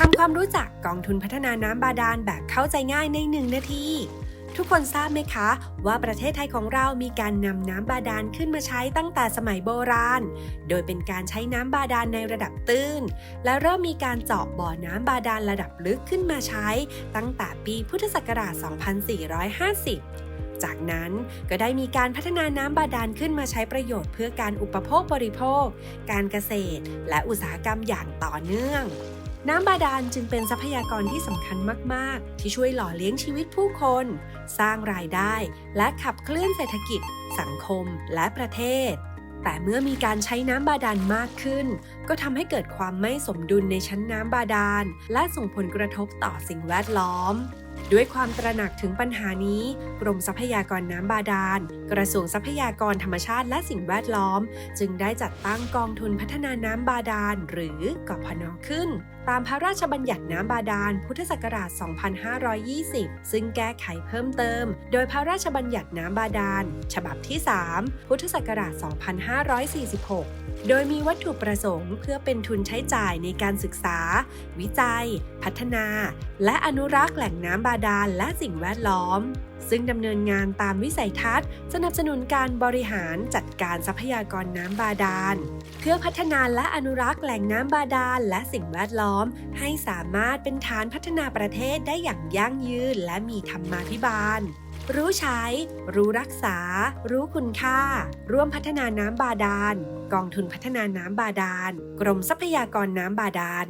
ทำความรู้จักกองทุนพัฒนาน้ำบาดาลแบบเข้าใจง่ายในหนึ่งนาที ทุกคนทราบไหมคะ ว่าประเทศไทยของเรามีการนำน้ำบาดาลขึ้นมาใช้ตั้งแต่สมัยโบราณ โดยเป็นการใช้น้ำบาดาลในระดับตื้น และเริ่มมีการเจาะบ่อน้ำบาดาลระดับลึกขึ้นมาใช้ ตั้งแต่ปีพุทธศักราช 2450จากนั้นก็ได้มีการพัฒนาน้ำบาดาลขึ้นมาใช้ประโยชน์เพื่อการอุปโภคบริโภค การเกษตร และอุตสาหกรรมอย่างต่อเนื่อง น้ำบาดาลจึงเป็นทรัพยากรที่สำคัญมาก ๆ ที่ช่วยหล่อเลี้ยงชีวิตผู้คน สร้างรายได้ และขับเคลื่อนเศรษฐกิจ สังคม และประเทศ แต่เมื่อมีการใช้น้ำบาดาลมากขึ้น ก็ทำให้เกิดความไม่สมดุลในชั้นน้ำบาดาล และส่งผลกระทบต่อสิ่งแวดล้อมด้วยความตระหนักถึงปัญหานี้ กรมทรัพยากรน้ำบาดาล กระทรวงทรัพยากรธรรมชาติและสิ่งแวดล้อม จึงได้จัดตั้งกองทุนพัฒนาน้ำบาดาล หรือกพนขึ้น ตามพระราชบัญญัติน้ำบาดาล พุทธศักราช 2520 ซึ่งแก้ไขเพิ่มเติม โดยพระราชบัญญัติน้ำบาดาล ฉบับที่ 3 พุทธศักราช 2546 โดยมีวัตถุประสงค์เพื่อเป็นทุนใช้จ่ายในการศึกษา วิจัย พัฒนา และอนุรักษ์แหล่งน้ำบาดาลและสิ่งแวดล้อมซึ่งดำเนินงานตามวิสัยทัศน์ สนับสนุนการบริหารจัดการทรัพยากรน้ำบาดาล เพื่อพัฒนาและอนุรักษ์แหล่งน้ำบาดาลและสิ่งแวดล้อมให้สามารถเป็นฐานพัฒนาประเทศได้อย่างยั่งยืนและมีธรรมาภิบาล รู้ใช้ รู้รักษา รู้คุณค่า ร่วมพัฒนาน้ำบาดาล กองทุนพัฒนาน้ำบาดาล กรมทรัพยากรน้ำบาดาล